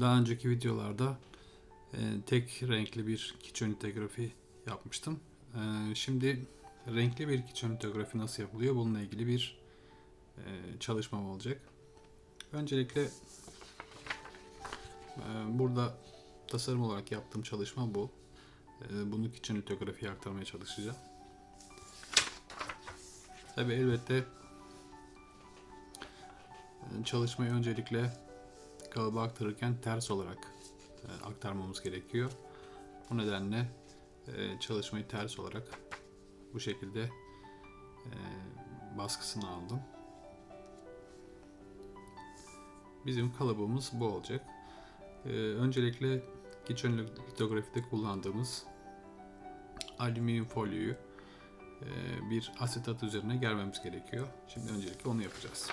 Daha önceki videolarda e, tek renkli bir kiçönitografi yapmıştım. E, şimdi renkli bir kiçönitografi nasıl yapılıyor bununla ilgili bir e, çalışmam olacak. Öncelikle e, burada tasarım olarak yaptığım çalışma bu. E, bunu kiçönitografiye aktarmaya çalışacağım. Tabi elbette e, çalışmayı öncelikle kalıba aktarırken ters olarak e, aktarmamız gerekiyor. Bu nedenle e, çalışmayı ters olarak bu şekilde e, baskısını aldım. Bizim kalıbımız bu olacak. Öncelikle geçen litografide kullandığımız alüminyum folyoyu bir asetat üzerine germemiz gerekiyor. Şimdi öncelikle onu yapacağız.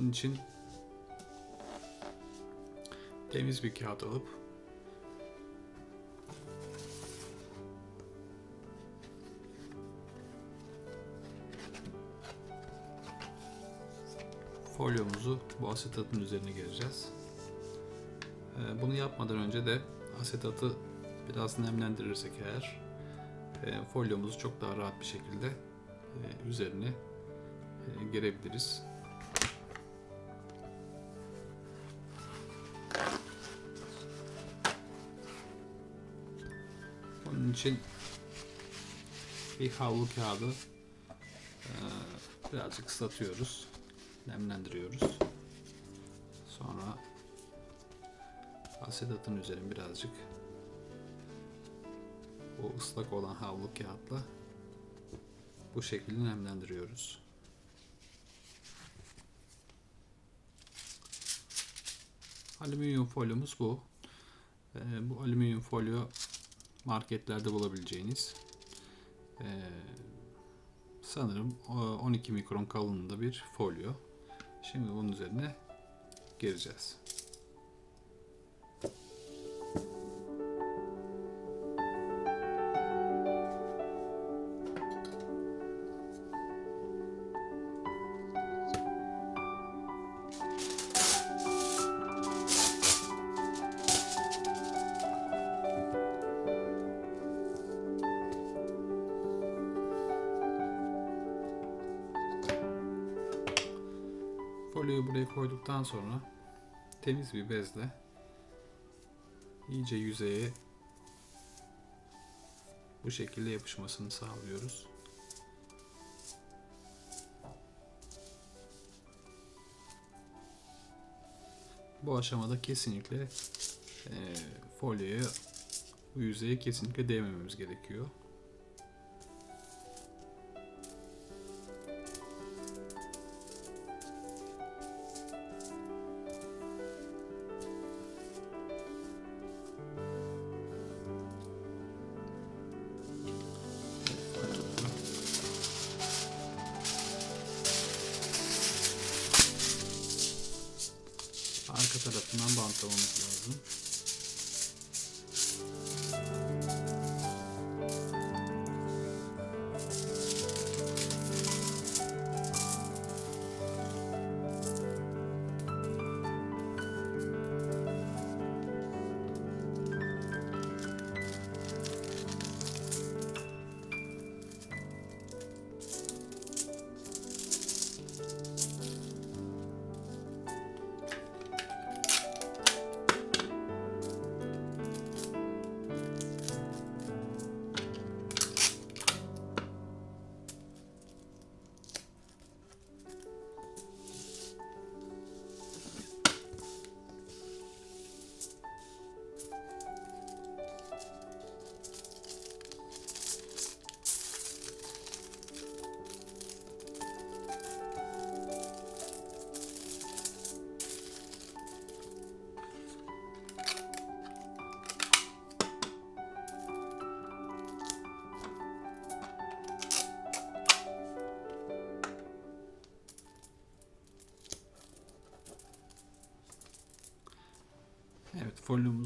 Onun için temiz bir kağıt alıp folyomuzu bu asetatın üzerine gereceğiz. Ee, Bunu yapmadan önce de asetatı biraz nemlendirirsek eğer e, folyomuzu çok daha rahat bir şekilde e, üzerine e, gerebiliriz. Onun için bir havlu kağıdı e, birazcık ıslatıyoruz. Nemlendiriyoruz. Sonra asetatın üzerine birazcık o ıslak olan havlu kağıtla bu şekilde nemlendiriyoruz. Alüminyum folyomuz bu. Ee, bu alüminyum folyo marketlerde bulabileceğiniz ee, sanırım o 12 mikron kalınlığında bir folyo. Şimdi bunun üzerine gereceğiz. Folyoyu buraya koyduktan sonra temiz bir bezle iyice yüzeye bu şekilde yapışmasını sağlıyoruz. Bu aşamada kesinlikle e, folyoya bu yüzeye kesinlikle değmememiz gerekiyor.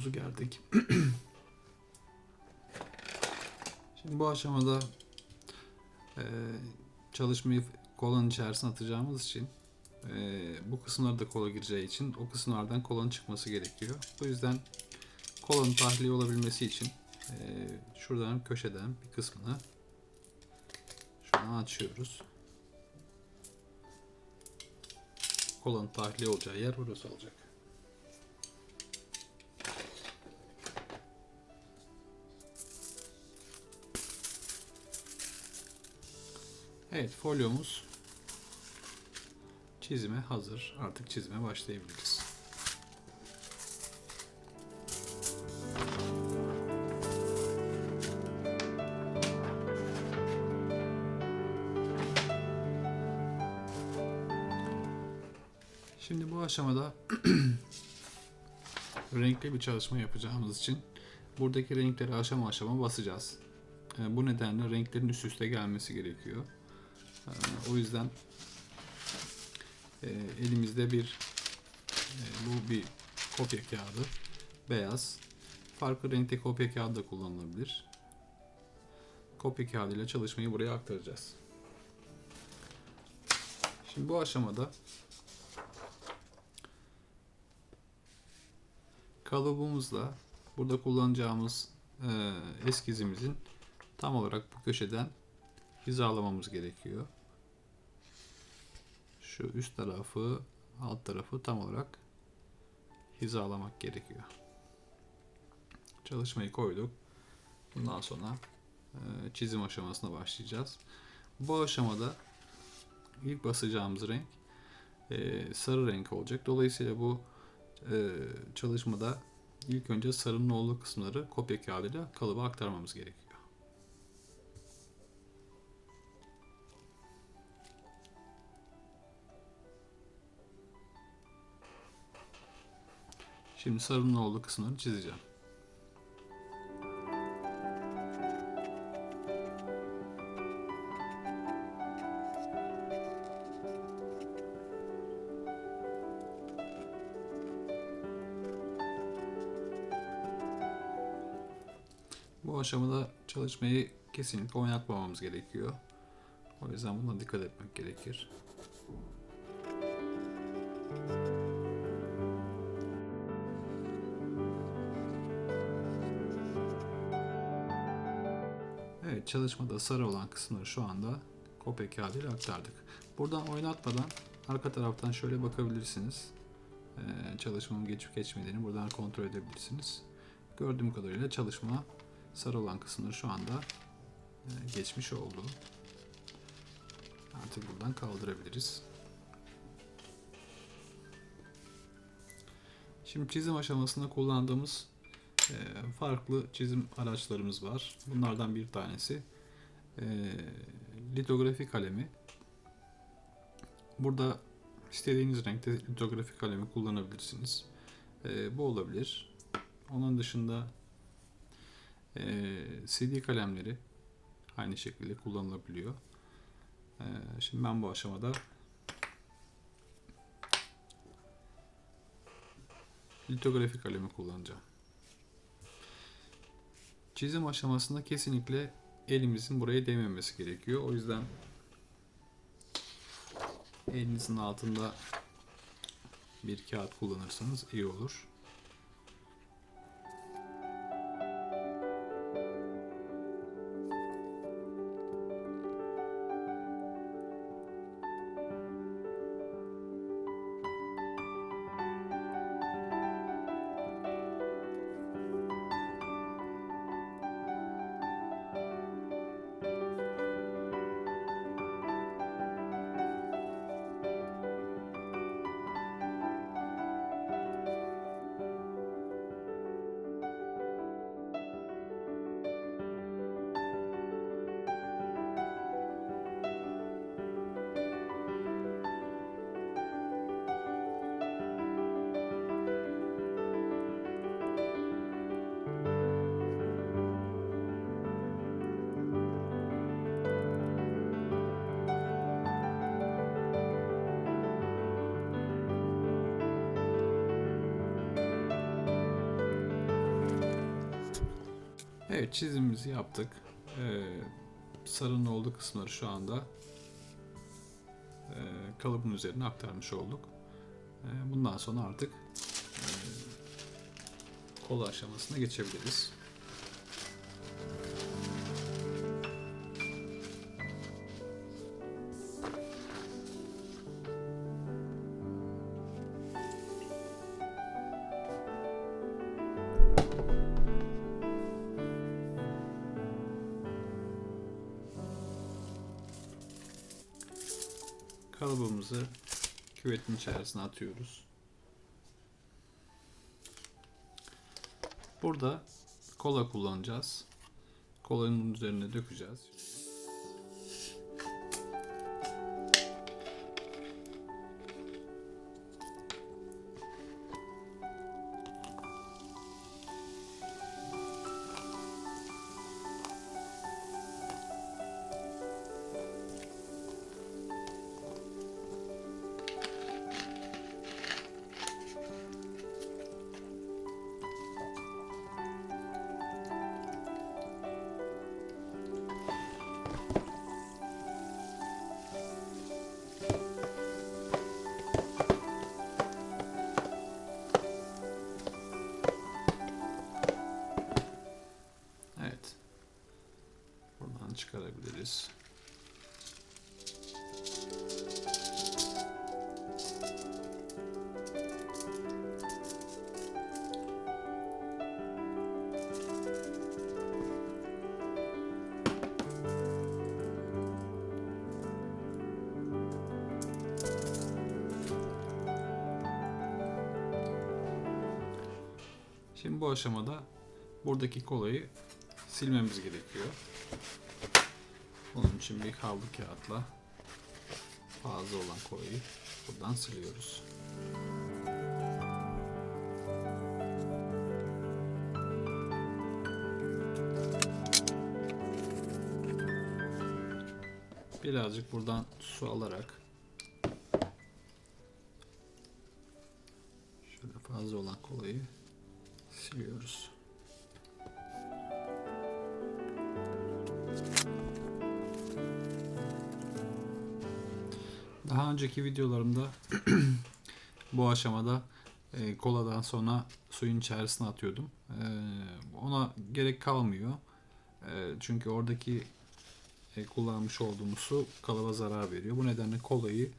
Evet folyomuzu gerdik. Şimdi bu aşamada e, çalışmayı kolanın içerisine atacağımız için e, bu kısımlar da kola gireceği için o kısımlardan kolanın çıkması gerekiyor. Bu yüzden kolanın tahliye olabilmesi için e, şuradan köşeden bir kısmını şunu açıyoruz. Kolanın tahliye olacağı yer burası olacak. Evet folyomuz çizime hazır. Artık çizime başlayabiliriz. Şimdi bu aşamada renkli bir çalışma yapacağımız için buradaki renkleri aşama aşama basacağız. E, Bu nedenle renklerin üst üste gelmesi gerekiyor. E, O yüzden e, elimizde bir e, bu bir kopya kağıdı beyaz. Farklı renkte kopya kağıdı da kullanılabilir. Kopya kağıdıyla çalışmayı buraya aktaracağız. Şimdi bu aşamada kalıbımızla burada kullanacağımız e, eskizimizin tam olarak bu köşeden hizalamamız gerekiyor. Şu üst tarafı, alt tarafı tam olarak hizalamak gerekiyor. Çalışmayı koyduk. Bundan sonra e, çizim aşamasına başlayacağız. Bu aşamada ilk basacağımız renk e, sarı renk olacak. Dolayısıyla bu e, çalışmada ilk önce sarının olduğu kısımları kopya kağıdıyla kalıba aktarmamız gerekiyor. Şimdi sarının olduğu kısımları çizeceğim. Bu aşamada çalışmayı kesinlikle oynatmamamız gerekiyor. O yüzden buna dikkat etmek gerekir. Evet çalışmada sarı olan kısımları şu anda kopya kağıdıyla aktardık. Buradan oynatmadan arka taraftan şöyle bakabilirsiniz. Ee, çalışmanın geçip geçmediğini buradan kontrol edebilirsiniz. Gördüğüm kadarıyla çalışma sarı olan kısımları şu anda e, geçmiş oldu. Artık buradan kaldırabiliriz. Şimdi çizim aşamasında kullandığımız farklı çizim araçlarımız var. Bunlardan bir tanesi e, litografi kalemi. Burada istediğiniz renkte litografi kalemi kullanabilirsiniz. E, bu olabilir. Onun dışında CD kalemleri aynı şekilde kullanılabiliyor. Şimdi ben bu aşamada litografi kalemi kullanacağım. Çizim aşamasında kesinlikle elimizin buraya değmemesi gerekiyor. O yüzden elinizin altında bir kağıt kullanırsanız iyi olur. Evet çizimimizi yaptık. Ee, sarının olduğu kısımları şu anda e, kalıbın üzerine aktarmış olduk. E, bundan sonra artık e, kola aşamasına geçebiliriz. Kalıbımızı küvetin içerisine atıyoruz. Burada kola kullanacağız. Kolanın üzerine dökeceğiz. Şimdi bu aşamada buradaki kolayı silmemiz gerekiyor. Bunun için bir havlu kağıtla fazla olan kolayı buradan siliyoruz. Birazcık buradan su alarak şöyle fazla olan kolayı siliyoruz. Daha önceki videolarımda bu aşamada e, koladan sonra suyun içerisine atıyordum. E, ona gerek kalmıyor. E, çünkü oradaki e, kullanmış olduğumuz su kalıba zarar veriyor. Bu nedenle kolayı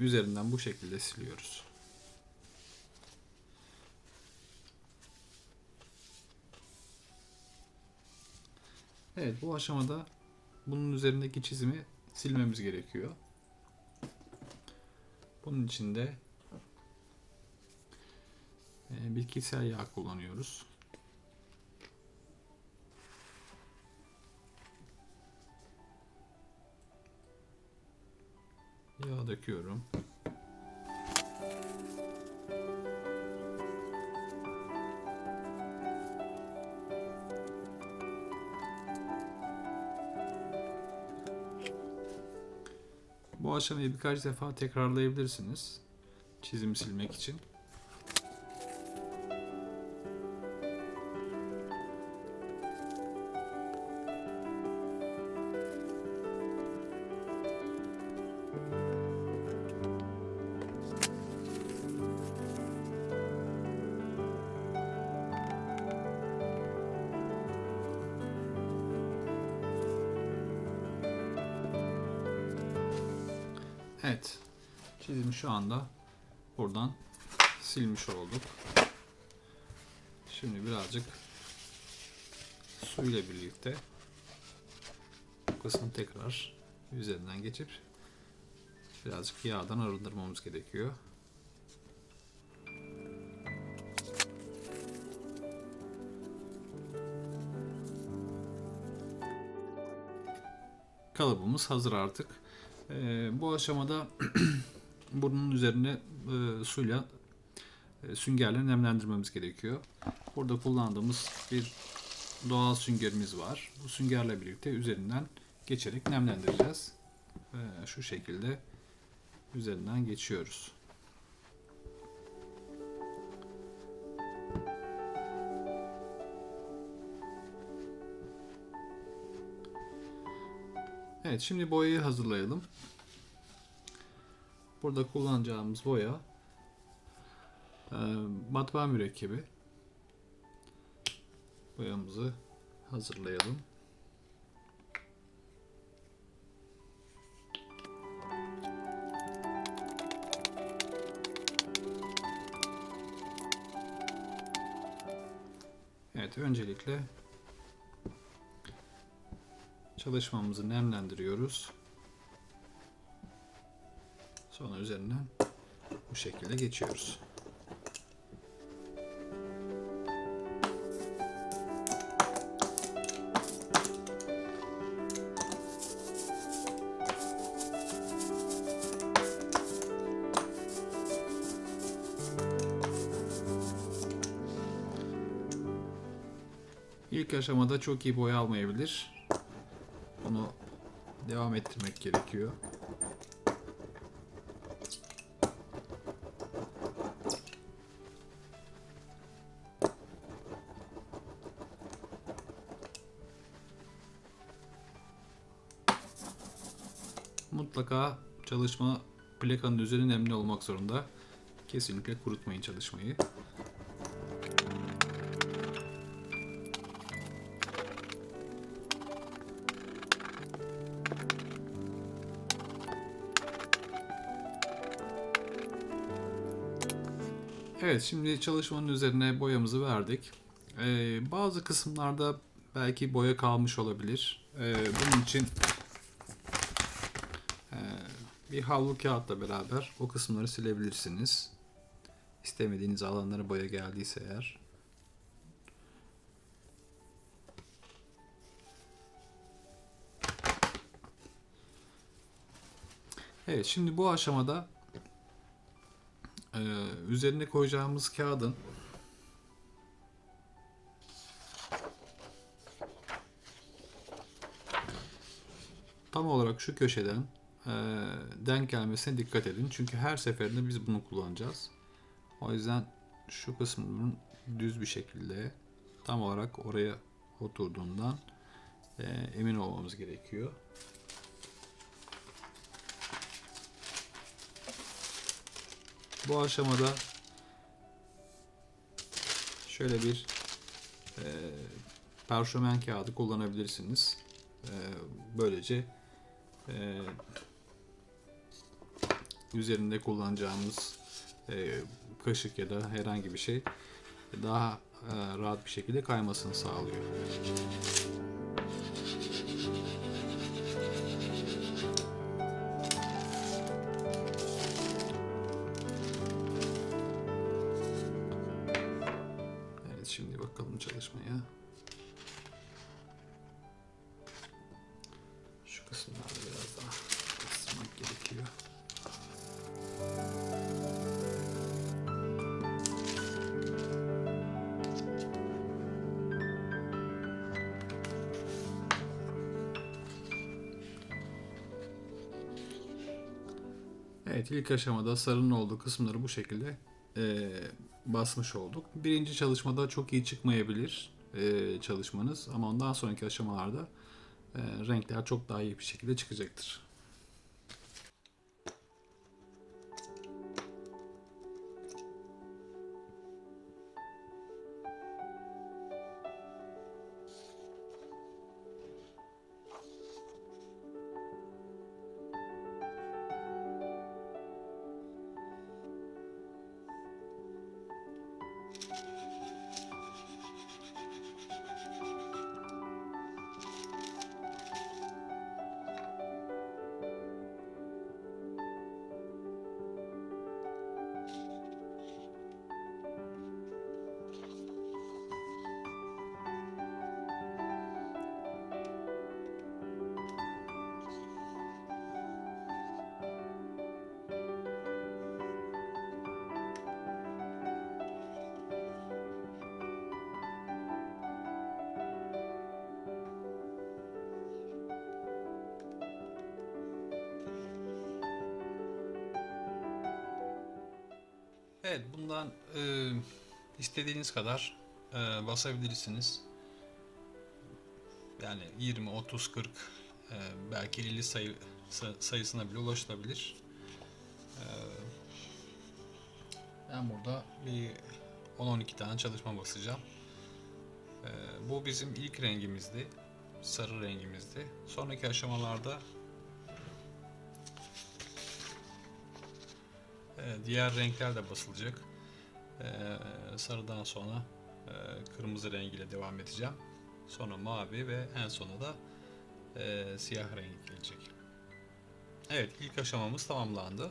üzerinden bu şekilde siliyoruz. Evet bu aşamada bunun üzerindeki çizimi silmemiz gerekiyor. Bunun için de e, bitkisel yağ kullanıyoruz. Yağ döküyorum. Bu aşamayı birkaç defa tekrarlayabilirsiniz. Çizim silmek için. Şu anda buradan silmiş olduk. Şimdi birazcık su ile birlikte bu kısmı tekrar üzerinden geçip birazcık yağdan arındırmamız gerekiyor. Kalıbımız hazır artık. Ee, bu aşamada Bunun üzerine e, suyla e, süngerle nemlendirmemiz gerekiyor. Burada kullandığımız bir doğal süngerimiz var. Bu süngerle birlikte üzerinden geçerek nemlendireceğiz. E, şu şekilde üzerinden geçiyoruz. Evet şimdi boyayı hazırlayalım. Burada kullanacağımız boya e, matbaa mürekkebi. Boyamızı hazırlayalım. Evet öncelikle çalışmamızı nemlendiriyoruz. Sonra üzerinden bu şekilde geçiyoruz. İlk aşamada çok iyi boya almayabilir. Bunu devam ettirmek gerekiyor. Mutlaka çalışma plakanın üzeri nemli olmak zorunda. Kesinlikle kurutmayın çalışmayı. Evet şimdi çalışmanın üzerine boyamızı verdik. Ee, bazı kısımlarda belki boya kalmış olabilir. Ee, bunun için bir havlu kağıtla beraber o kısımları silebilirsiniz. İstemediğiniz alanlara boya geldiyse eğer. Evet şimdi bu aşamada ee, üzerine koyacağımız kağıdın tam olarak şu köşeden e, denk gelmesine dikkat edin. Çünkü her seferinde biz bunu kullanacağız. O yüzden şu kısmının düz bir şekilde tam olarak oraya oturduğundan e, emin olmamız gerekiyor. Bu aşamada şöyle bir e, parşömen kağıdı kullanabilirsiniz. E, böylece e, üzerinde kullanacağımız e, kaşık ya da herhangi bir şey daha e, rahat bir şekilde kaymasını sağlıyor. Evet şimdi bakalım çalışmaya. Evet ilk aşamada sarının olduğu kısımları bu şekilde e, basmış olduk. Birinci çalışmada çok iyi çıkmayabilir e, çalışmanız ama ondan sonraki aşamalarda e, renkler çok daha iyi bir şekilde çıkacaktır. Evet bundan e, istediğiniz kadar e, basabilirsiniz. Yani 20, 30, 40 e, belki 50 sayı sa- sayısına bile ulaşılabilir. E, ben burada bir 10-12 tane çalışma basacağım. E, bu bizim ilk rengimizdi. Sarı rengimizdi. Sonraki aşamalarda diğer renkler de basılacak. E, sarıdan sonra e, kırmızı rengiyle devam edeceğim. Sonra mavi ve en sona da e, siyah rengi gelecek. Evet ilk aşamamız tamamlandı.